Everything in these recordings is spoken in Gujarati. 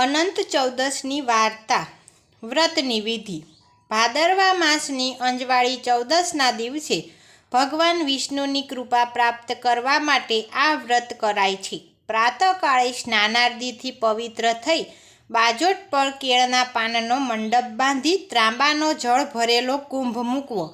અનંત ચૌદસની વાર્તા, વ્રતની વિધિ. ભાદરવા માસની અંજવાળી ચૌદસના દિવસે ભગવાન વિષ્ણુની કૃપા પ્રાપ્ત કરવા માટે આ વ્રત કરાય છે. પ્રાતઃકાળે સ્નાનાર્દીથી પવિત્ર થઈ બાજોટ પર કેળના પાનનો મંડપ બાંધી ત્રાંબાનો જળ ભરેલો કુંભ મૂકવો.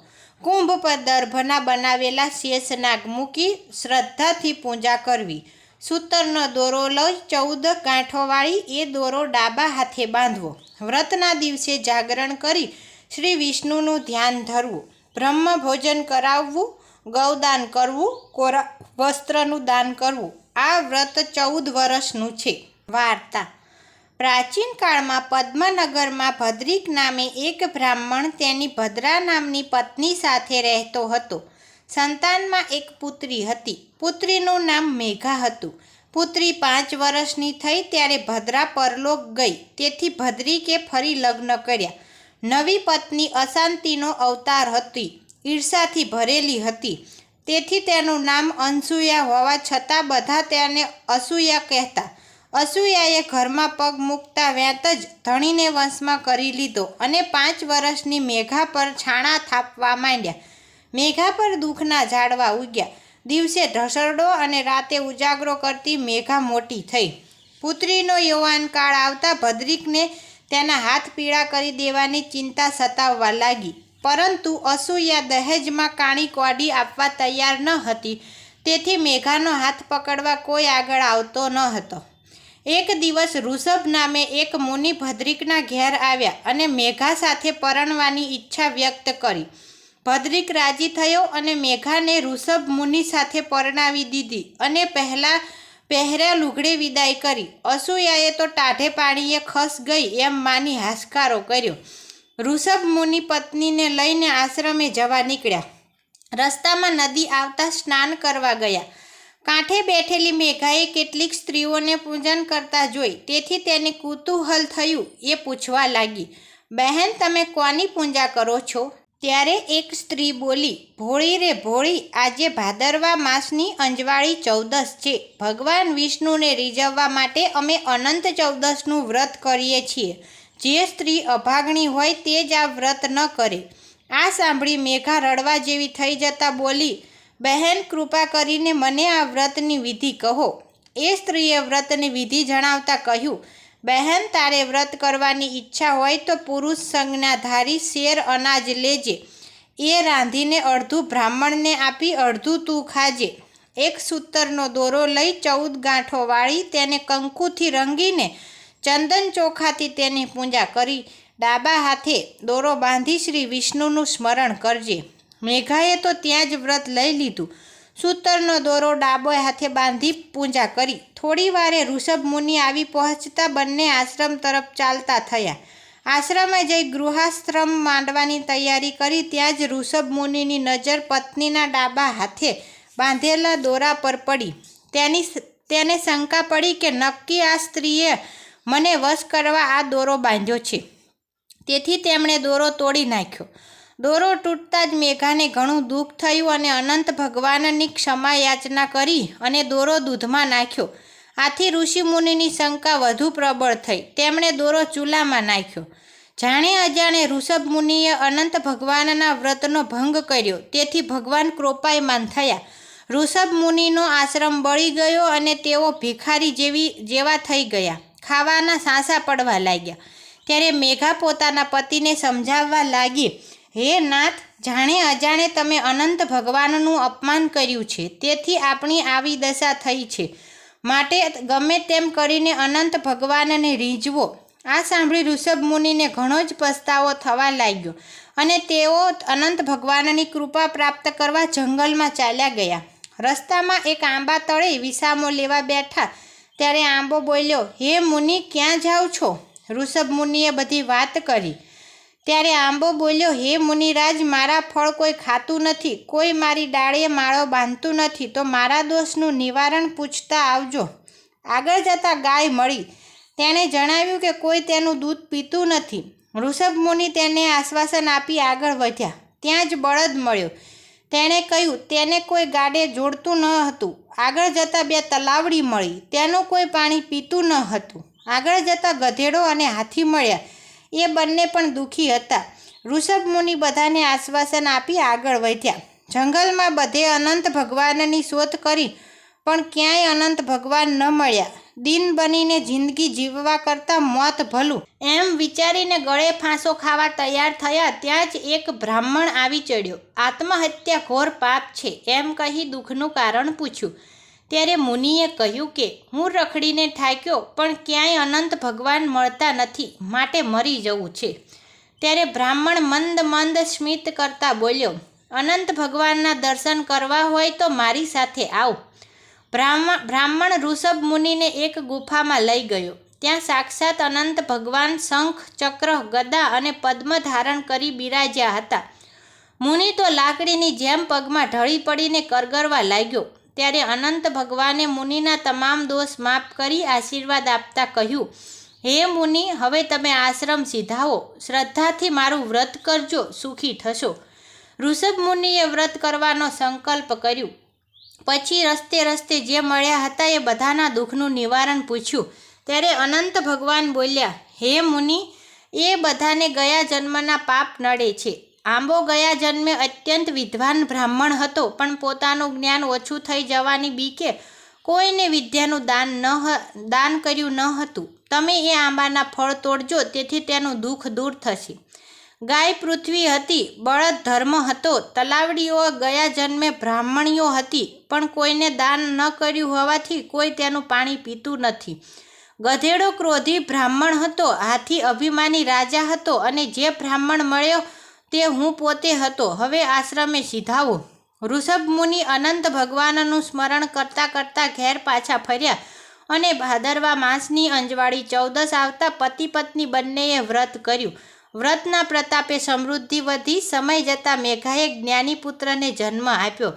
કુંભ પર દર્ભના બનાવેલા શેષનાગ મૂકી શ્રદ્ધાથી પૂજા કરવી. સૂતરનો દોરો લઈ ચૌદ ગાંઠોવાળી એ દોરો ડાબા હાથે બાંધવો. વ્રતના દિવસે જાગરણ કરી શ્રી વિષ્ણુનું ધ્યાન ધરવું. બ્રહ્મ ભોજન કરાવવું, ગૌદાન કરવું, કોરા, વસ્ત્રનું દાન કરવું. આ વ્રત ચૌદ વર્ષનું છે. વાર્તા. પ્રાચીન કાળમાં પદ્મનગરમાં ભદ્રિક નામે એક બ્રાહ્મણ તેની ભદ્રા નામની પત્ની સાથે રહેતો હતો. સંતાનમાં એક પુત્રી હતી. પુત્રીનું નામ મેઘા હતું. પુત્રી પાંચ વર્ષની થઈ ત્યારે ભદ્રા પરલોક ગઈ. તેથી ભદ્રિકે ફરી લગ્ન કર્યા. નવી પત્ની અશાંતિનો અવતાર હતી. ઈર્ષાથી ભરેલી હતી. તેથી તેનું નામ અનસૂયા હોવા છતાં બધા તેને અસૂયા કહેતા. અસૂયાએ ઘરમાં પગ મૂકતા વ્યાત જ ધણીને વંશમાં કરી લીધો અને પાંચ વર્ષની મેઘા પર છાણા થાપવા માંડ્યા. મેઘા પર દુઃખના ઝાડવા ઉગ્યા. દિવસે ઢસરડો અને રાતે ઉજાગરો કરતી મેઘા મોટી થઈ. પુત્રીનો યૌવાન કાળ આવતા ભદ્રિકને તેના હાથ પીળા કરી દેવાની ચિંતા સતાવવા લાગી. પરંતુ અસૂયા દહેજમાં કાણી કોડી આપવા તૈયાર ન હતી. તેથી મેઘાનો હાથ પકડવા કોઈ આગળ આવતો ન હતો. એક દિવસ ઋષભ નામે એક મુનિ ભદ્રિકના ઘેર આવ્યા અને મેઘા સાથે પરણવાની ઈચ્છા વ્યક્ત કરી. ભદ્રિક રાજી થયો અને મેઘાને ઋષભ મુનિ સાથે પરણાવી દીધી અને પહેલાં પહેર્યા લુગડે વિદાય કરી. અસૂયાએ તો ટાઢે પાણીએ ખસ ગઈ એમ માની હાશકારો કર્યો. ઋષભ મુનિ પત્નીને લઈને આશ્રમે જવા નીકળ્યા. રસ્તામાં નદી આવતા સ્નાન કરવા ગયા. કાંઠે બેઠેલી મેઘાએ કેટલીક સ્ત્રીઓને પૂજન કરતા જોઈ. તેથી તેને કુતૂહલ થયું એ પૂછવા લાગી, બહેન, તમે કોની પૂજા કરો છો? ત્યારે એક સ્ત્રી બોલી, ભોળી રે ભોળી, આજે ભાદરવા માસની અંજવાળી ચૌદસ છે. ભગવાન વિષ્ણુને રીઝવવા માટે અમે અનંત ચૌદસનું વ્રત કરીએ છીએ. જે સ્ત્રી અભાગણી હોય તે જ આ વ્રત ન કરે. આ સાંભળી મેઘા રડવા જેવી થઈ જતાં બોલી, બહેન, કૃપા કરીને મને આ વ્રતની વિધિ કહો. એ સ્ત્રીએ વ્રતની વિધિ જણાવતા કહ્યું બહેન, તારે વ્રત કરવાની ઈચ્છા હોય તો પુરુષ સંજ્ઞા ધારી શેર અનાજ લેજે. એ રાંધીને અડધું બ્રાહ્મણને આપી અડધું તું ખાજે. એક સૂતરનો દોરો લઈ ચૌદ ગાંઠો વાળી તેને કંકુથી રંગીને ચંદન ચોખાથી તેની પૂજા કરી. ડાબા હાથે દોરો બાંધી શ્રી વિષ્ણુનું સ્મરણ કરજે. મેઘાએ તો ત્યાં જ વ્રત લઈ લીધું. સૂતરનો દોરો ડાબો હાથે બાંધી પૂજા કરી. થોડી વારે ઋષભ મુનિ આવી પહોંચતા બંને આશ્રમ તરફ ચાલતા થયા. આશ્રમે જઈ ગૃહાશ્રમ માંડવાની તૈયારી કરી, ત્યાં જ ઋષભ મુનિની નજર પત્નીના ડાબા હાથે બાંધેલા દોરા પર પડી. તેની તેને શંકા પડી કે નક્કી આ સ્ત્રીએ મને વશ કરવા આ દોરો બાંધ્યો છે. તેથી તેમણે દોરો તોડી નાખ્યો. દોરો તૂટતા જ મેઘાને ઘણું દુઃખ થયું અને અનંત ભગવાનની ક્ષમા યાચના કરી અને દોરો દૂધમાં નાખ્યો. આથી ઋષિમુનિની શંકા વધુ પ્રબળ થઈ. તેમણે દોરો ચૂલામાં નાખ્યો. જાણે અજાણે ઋષભ મુનિએ અનંત ભગવાનના વ્રતનો ભંગ કર્યો. તેથી ભગવાન કૃપાયમાન થયા. ઋષભ મુનિનો આશ્રમ બળી ગયો અને તેઓ ભિખારી જેવી, જેવા થઈ ગયા. ખાવાના સાંસા પડવા લાગ્યા. ત્યારે મેઘા પોતાના પતિને સમજાવવા લાગી હે નાથ, જાણે અજાણે તમે અનંત ભગવાનનું અપમાન કર્યું છે, તેથી આપણી આવી દશા થઈ છે. માટે ગમે તેમ કરીને અનંત ભગવાનને રીઝવો. આ સાંભળી ઋષભ મુનિને ઘણો જ પસ્તાવો થવા લાગ્યો અને તેઓ અનંત ભગવાનની કૃપા પ્રાપ્ત કરવા જંગલમાં ચાલ્યા ગયા. રસ્તામાં એક આંબા તળે વિસામો લેવા બેઠા. ત્યારે આંબો બોલ્યો, હે મુનિ, ક્યાં જાઓ છો? ઋષભ મુનિએ બધી વાત કરી. ત્યારે આંબો બોલ્યો, હે મુનિરાજ, મારા ફળ કોઈ ખાતું નથી. કોઈ મારી ડાળીએ માળો બાંધતું નથી. તો મારા દોષનું નિવારણ પૂછતા આવજો. આગળ જતાં ગાય મળી. તેણે જણાવ્યું કે કોઈ તેનું દૂધ પીતું નથી. ઋષભ મુનિ તેને આશ્વાસન આપી આગળ વધ્યા. ત્યાં જ બળદ મળ્યો. તેણે કહ્યું, તેને કોઈ ગાડે જોડતું ન હતું. આગળ જતાં બે તલાવડી મળી. તેનું કોઈ પાણી પીતું ન હતું. આગળ જતાં ગધેડો અને હાથી મળ્યા. એ બંને પણ દુઃખી હતા. ઋષભ મુનિ બધાને આશ્વાસન આપી આગળ વધ્યા. જંગલમાં બધે અનંત ભગવાનની શોધ કરી, પણ ક્યાંય અનંત ભગવાન ન મળ્યા. દિન બનીને જિંદગી જીવવા કરતાં મોત ભલું. એમ વિચારીને ગળે ફાંસો ખાવા તૈયાર થયા, ત્યાં જ એક બ્રાહ્મણ આવી ચડ્યો. આત્મહત્યા ઘોર પાપ છે, એમ કહી દુઃખનું કારણ પૂછ્યું. ત્યારે મુનિએ કહ્યું કે, હું રખડીને થાક્યો, પણ ક્યાંય અનંત ભગવાન મળતા નથી, માટે મરી જવું છે. ત્યારે બ્રાહ્મણ મંદ મંદ સ્મિત કરતા બોલ્યો, અનંત ભગવાનના દર્શન કરવા હોય તો મારી સાથે આવ. બ્રાહ્મણ બ્રાહ્મણ ઋષભ મુનિને એક ગુફામાં લઈ ગયો. ત્યાં સાક્ષાત અનંત ભગવાન શંખ, ચક્ર, ગદા અને પદ્મ ધારણ કરી બિરાજ્યા હતા. મુનિ તો લાકડીની જેમ પગમાં ઢળી પડીને કરગરવા લાગ્યો. ત્યારે અનંત ભગવાને મુનિના તમામ દોષ માફ કરી આશીર્વાદ આપતા કહ્યું, હે મુનિ, હવે તમે આશ્રમ સીધાવો. શ્રદ્ધાથી મારું વ્રત કરજો, સુખી થશો. ઋષભ મુનિએ વ્રત કરવાનો સંકલ્પ કર્યું. પછી રસ્તે રસ્તે જે મળ્યા હતા એ બધાના દુઃખનું નિવારણ પૂછ્યું. ત્યારે અનંત ભગવાન બોલ્યા, હે મુનિ, એ બધાને ગયા જન્મના પાપ નડે છે. આંબો ગયા જન્મે અત્યંત વિદ્વાન બ્રાહ્મણ હતો, પણ પોતાનું જ્ઞાન ઓછું થઈ જવાની બીકે કોઈને વિદ્યાનું દાન ન દાન કર્યું ન હતું. તમે એ આંબાના ફળ તોડજો, તેથી તેનું દુઃખ દૂર થશે. ગાય પૃથ્વી હતી, બળદ ધર્મ હતો, તલાવડીઓ ગયા જન્મે બ્રાહ્મણીઓ હતી, પણ કોઈને દાન ન કર્યું હોવાથી કોઈ તેનું પાણી પીતું નથી. ગધેડો ક્રોધી બ્રાહ્મણ હતો, હાથી અભિમાની રાજા હતો, અને જે બ્રાહ્મણ મળ્યો તે હું પોતે હતો. હવે આશ્રમે સીધાવો. ઋષભ મુનિ અનંત ભગવાનનું સ્મરણ કરતાં કરતાં ઘેર પાછા ફર્યા અને ભાદરવા માસની અંજવાળી ચૌદસ આવતા પતિ પત્ની બંનેએ વ્રત કર્યું. વ્રતના પ્રતાપે સમૃદ્ધિ વધી, સમય જતાં મેઘાએ જ્ઞાની પુત્રને જન્મ આપ્યો.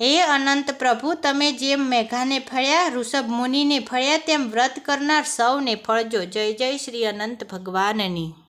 હે અનંત પ્રભુ, તમે જેમ મેઘાને ફળ્યા ઋષભ મુનિને ફળ્યા તેમ વ્રત કરનાર સૌને ફળજો. જય જય શ્રી અનંત ભગવાનની.